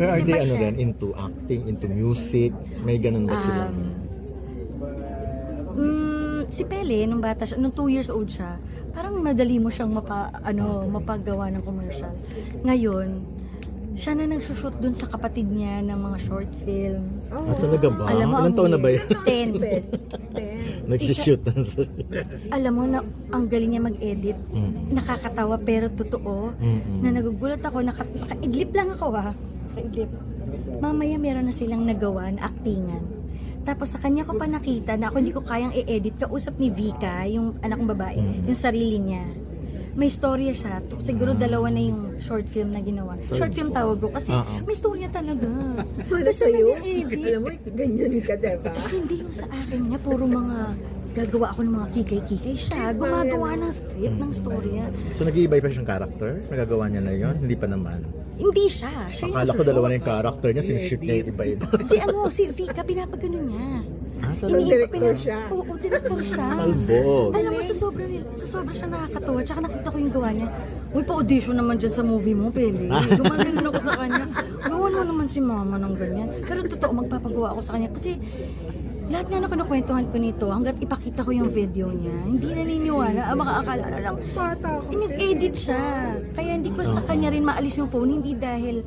Pero are they ano rin, into acting, into music? May ganun ba sila? Um, Mm, si Pele, nung bata siya, nung 2 years old siya, parang madali mo siyang mapa, ano, mapagawa ng commercial. Ngayon, siya na nagsushoot dun sa kapatid niya ng mga short film. ah, talaga ba? Alam mo, Ilang ang taon na ba yan? 10. Nagsishoot na sa... Alam mo na ang galing niya mag-edit. Mm. Nakakatawa pero totoo. Mm-mm. Na nagugulat ako, naka, nakaidlip lang ako ha. Nakaidlip. Mamaya meron na silang nagawa na actingan. Tapos sa kanya ko pa nakita na ako hindi ko kayang i-edit. Kausap ni Vika, yung anak kong babae, Mm. yung sarili niya. May storya siya. Siguro dalawa na yung short film na ginawa. Short film tawag ko kasi Ah, ah. may storya talaga. Wala sa'yo? Hindi. Alam mo, ganyan ka, diba? Hindi yung sa akin nga, puro mga gagawa ako ng mga kikay-kikay siya. Gumagawa ng script, ng storya. So nag-iiba pa siyang character? Nagagawa niya na yon Hindi pa naman. Hindi siya. Siya Akala ko dalawa na yung character niya, sinishoot niya yung iba-iba. Si ano, si Vika, pinapagano niya. Ah, So, talaga? director siya? Oo, director siya. Talbog. Alam mo, sa sobra, sa sobra siya nakakatawa. Tsaka nakita ko yung gawa niya. Uy, pa-audition naman dyan sa movie mo, Pele. Gumanon ako sa kanya. Gawan mo naman si mama ng ganyan. Pero totoo, magpapagawa ako sa kanya. Kasi lahat nga na kinukwentuhan ko nito, hanggat ipakita ko yung video niya, hindi naniniwala. Ah, makakakala na lang, Bata Eh, Nag-edit siya. Kaya hindi ko sa kanya rin maalis yung phone, hindi dahil,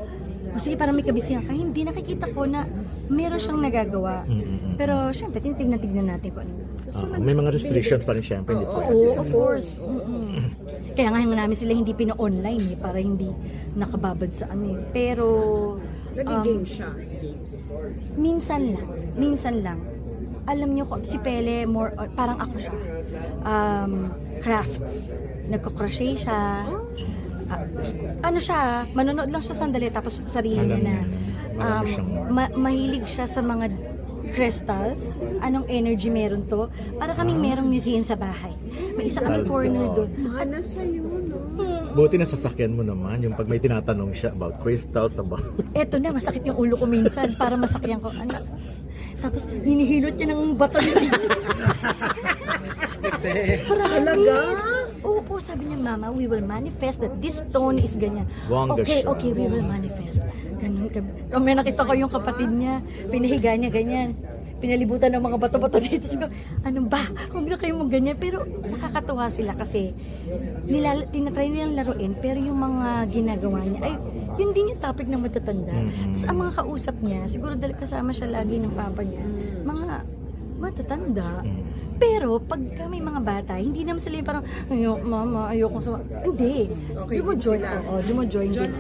o sige, parang may kabisihan ka. Hindi, nakikita ko na meron siyang nagagawa. Mm-mm. Pero, syempre, tinitignan-tignan natin kung ano. Ah, may mga restrictions pa rin siyempre. Hindi po Oo, kasi of course. Mm-mm. Kaya nga nga namin sila hindi pina-online eh, para hindi nakababad sa ano eh. Pero, Nag-game siya. minsan lang, minsan lang. Alam niyo ko, si Pele, more, on- parang ako siya. Um, crafts. Nagko-crochet siya. Ah, ano siya, manonood lang siya sandali tapos sarili niya na. Um, ma- mahilig siya sa mga crystals. Anong energy meron to? Para kaming Ah. merong museum sa bahay. May isa kaming corner doon. Mana sa'yo, no? Buti na sasakyan mo naman yung pag may tinatanong siya about crystals, about... Eto na, masakit yung ulo ko minsan para masakyan ko. Ano? Tapos, hinihilot niya ng bato niya. Talaga? Oo, sabi niya, Mama, we will manifest that this stone is ganyan. Bongga okay, siya. okay, we will manifest. Ganun kami. Oh, may nakita ko yung kapatid niya, pinahiga niya ganyan. Pinalibutan ng mga bato-bato dito. Sabi ko, ano ba? Huwag na kayo ganyan. Pero nakakatuwa sila kasi nilal, tinatry nilang laruin pero yung mga ginagawa niya ay yun din yung topic na matatanda. Mhm. Tapos ang mga kausap niya, siguro dahil kasama siya lagi ng papa niya, mga matatanda. Mm. Pero pag may mga bata, hindi naman sila yung parang, ayok mama, ayoko sa... Hindi. Okay, Jumo-join. sila. Oo, jumo-join din.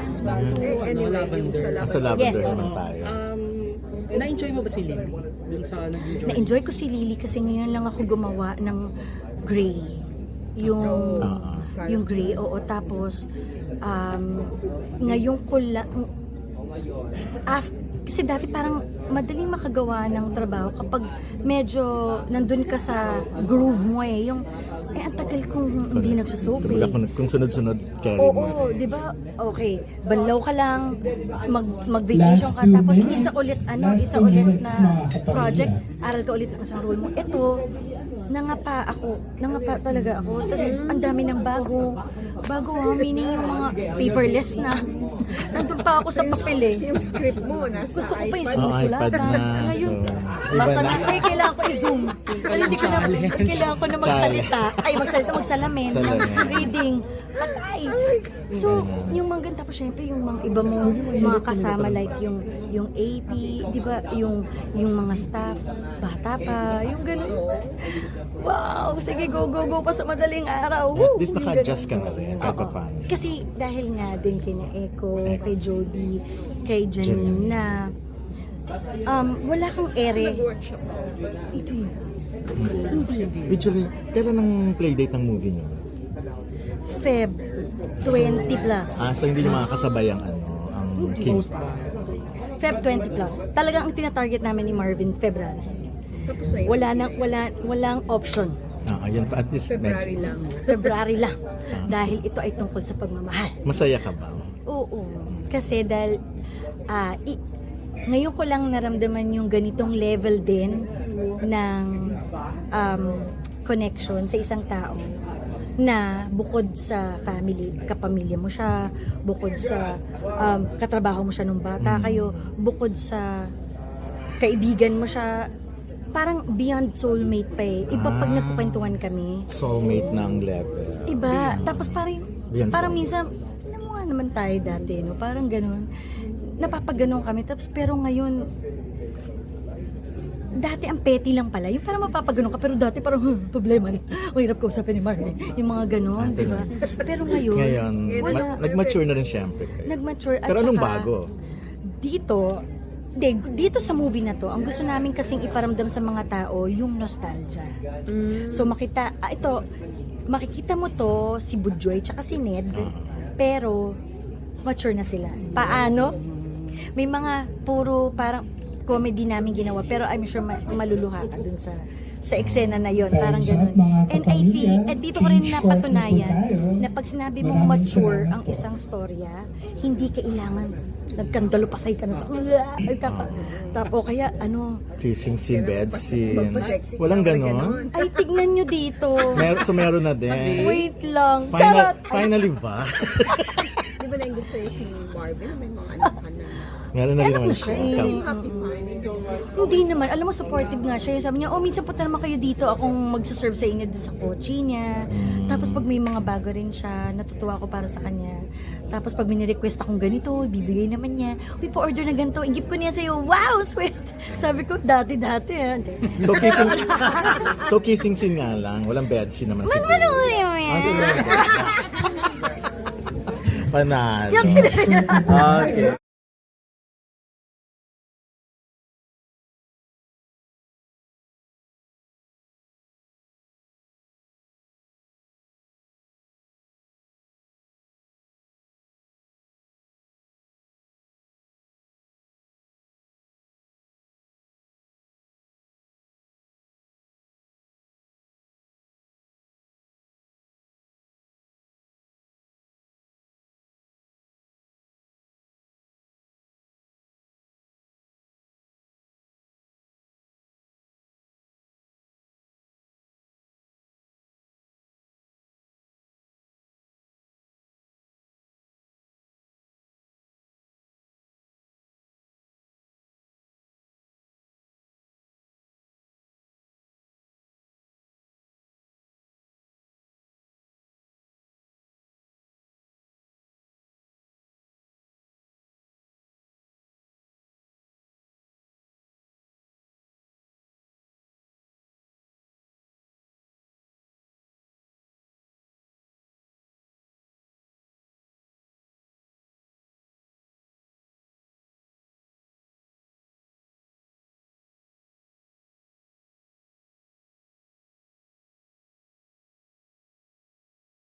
Eh, anyway, yung sa Nasa laban. lavender Yes. naman tayo. Um, na-enjoy mo ba si Lily? Dun sa naging journey? Na-enjoy ko si Lily kasi ngayon lang ako gumawa ng gray. Yung Ah, yung gray, oo. Tapos, um, ngayon ko lang, after, kasi dati parang madaling makagawa ng trabaho kapag medyo nandun ka sa groove mo eh. Yung, eh, ang tagal kong hindi nagsusoap Kumbaga eh. kung, kung sunod-sunod carry mo. Oo, di ba? Okay, banlaw ka lang, mag, mag-vacation ka, tapos isa ulit, ano, isa ulit na project, aral ka ulit ng isang role mo. Ito, nangapa ako, nangapa talaga ako. Tapos, ang dami ng bago. Bago, ha, meaning yung mga paperless na. Nandun pa ako sa papel eh. Yung script mo, nasa Gusto ko pa yung iPad. Oh, sumusulatan. iPad na. Ngayon, So, iba basta na. na, ay, kailangan ko i-zoom. Hindi ko na, kailangan ko na magsalita. Ay, magsalita, magsalamin ng Salamin. reading. Patay. So, yung mga ganito pa, syempre, yung mga iba mo, mga kasama, like yung yung AP, di ba, yung yung mga staff, bata pa, yung ganun. Wow, sige, go, go, go pa sa madaling araw. Woo! At least Yung naka-adjust ganun. ka na rin, kahit Oo. papaano. Kasi dahil nga din kina Echo, kay Jody, kay Janine na um, wala kang ere. Ito yun. Hindi. Usually, kailan ang playdate ng movie niyo? Feb 20 plus. Ah, so hindi niyo makakasabay ang ano, ang King. Feb 20 plus. Talagang ang tinatarget namin ni Marvin, February. Tapos na yun. Wala nang wala walang option. Ah, ayun pa at least February medyo- lang. February lang. Dahil ito ay tungkol sa pagmamahal. Masaya ka ba? Oo. Kasi dahil ah, i- ngayon ko lang naramdaman yung ganitong level din ng um, connection sa isang tao na bukod sa family, kapamilya mo siya, bukod sa um, katrabaho mo siya nung bata kayo, bukod sa kaibigan mo siya, parang beyond soulmate pa eh. Iba pag Ah. nagkukwentuhan kami, Soulmate ng level. Iba. Tapos parang, Yan, parang minsan, alam mo nga naman tayo dati, no? Parang ganun. Napapaganon kami. Tapos pero ngayon, dati ang petty lang pala. Yung parang mapapaganon ka, pero dati parang, hmm, problema na. Ang hirap kausapin ni Marley. Yung mga ganon, di ba? Pero ngayon, Ngayon, wala. ma- nag-mature na rin syempre kayo. Nag-mature. At Pero anong saka, bago? Dito, de, dito sa movie na to, ang gusto namin kasing iparamdam sa mga tao, yung nostalgia. So makita, ah, ito, makikita mo to si Budjoy tsaka si Ned, pero mature na sila. Paano? May mga puro parang comedy namin ginawa, pero I'm sure ma- maluluha ka dun sa sa eksena na yon parang ganun. And I think, at dito ko rin napatunayan tayo. na pag sinabi mong mature ang isang storya, hindi kailangan nagkandalo pasay ka na sa ay kaka. Tapo kaya ano, Kissing scene, bed scene. Walang ganon. ay tignan nyo dito. Mer so meron na din. Wait lang. Final, Charot. finally ba? Di ba nainggit sa'yo si Marvin? May mga anak ka na. Meron na rin naman na siya eh. Happy family. Hindi naman. Alam mo, supportive nga siya. Sabi niya, oh, minsan punta naman kayo dito. Akong magsaserve sa inyo doon sa kotse niya. Tapos pag may mga bago rin siya, natutuwa ako para sa kanya. Tapos pag may request akong ganito, bibigay naman niya. Uy, pa-order na ganito. Igip ko niya sa'yo. Wow, sweet! Sabi ko, dati-dati. ah. So kissing So kissing scene nga lang, walang bed scene naman siguro. Manuhin mo Ah, yan. Panalo. Okay.